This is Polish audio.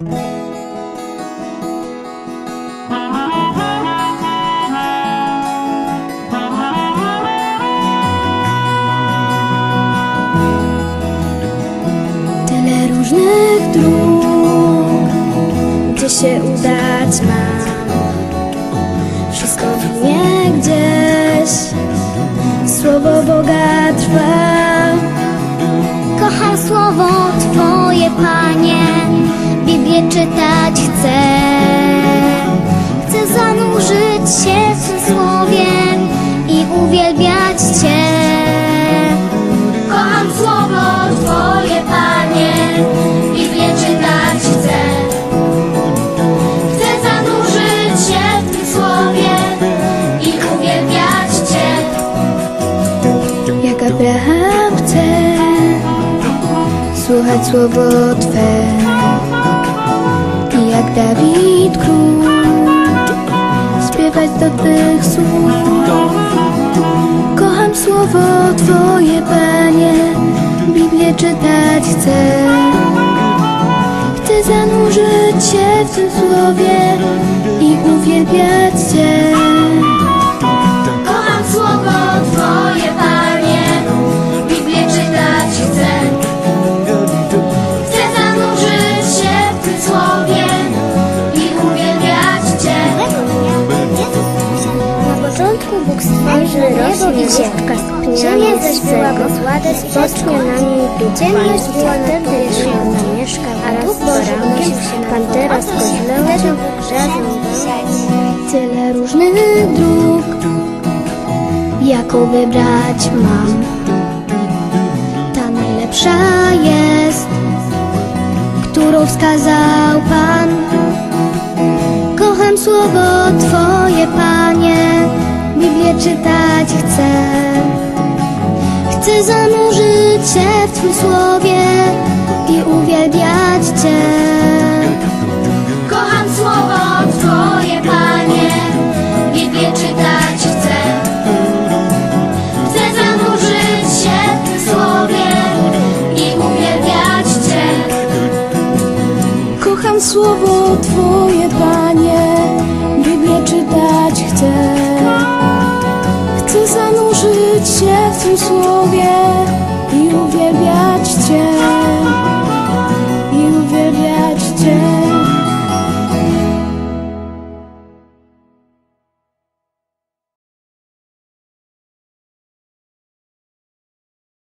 Tyle różnych dróg, gdzie się udać mam. Wszystko winie gdzieś, słowo Boga trwa. Kocham słowo Twoje, Panie, się w Twym słowie i uwielbiać Cię. Kocham słowo Twoje, Panie, Biblię czytać chcę. Chcę zanurzyć się w Tym słowie i uwielbiać Cię. Jak Abraham chce słuchać słowo Twe i jak Dawid król do Twych słów. Kocham słowo Twoje, Panie, Biblię czytać chcę. Chcę zanurzyć się w tym słowie i uwielbiać Cię. Niebo i ziemkę. Ziemia zaś była bezładna, spocznie na niej. Ciemność była nad powierzchnią zamieszkał, a się na pantera z grzazem, Tyle różnych dróg, jaką wybrać mam. Ta najlepsza jest, którą wskazał Pan. Kocham słowo Twoje, Panie, Biblię czytać chcę. Chcę zanurzyć się w Twym słowie i uwielbiać Cię. Kocham słowo Twoje, Panie, Biblię czytać chcę. Chcę zanurzyć się w Tym słowie i uwielbiać Cię. Kocham słowo Twoje, Panie, Twym słowie i uwierzę.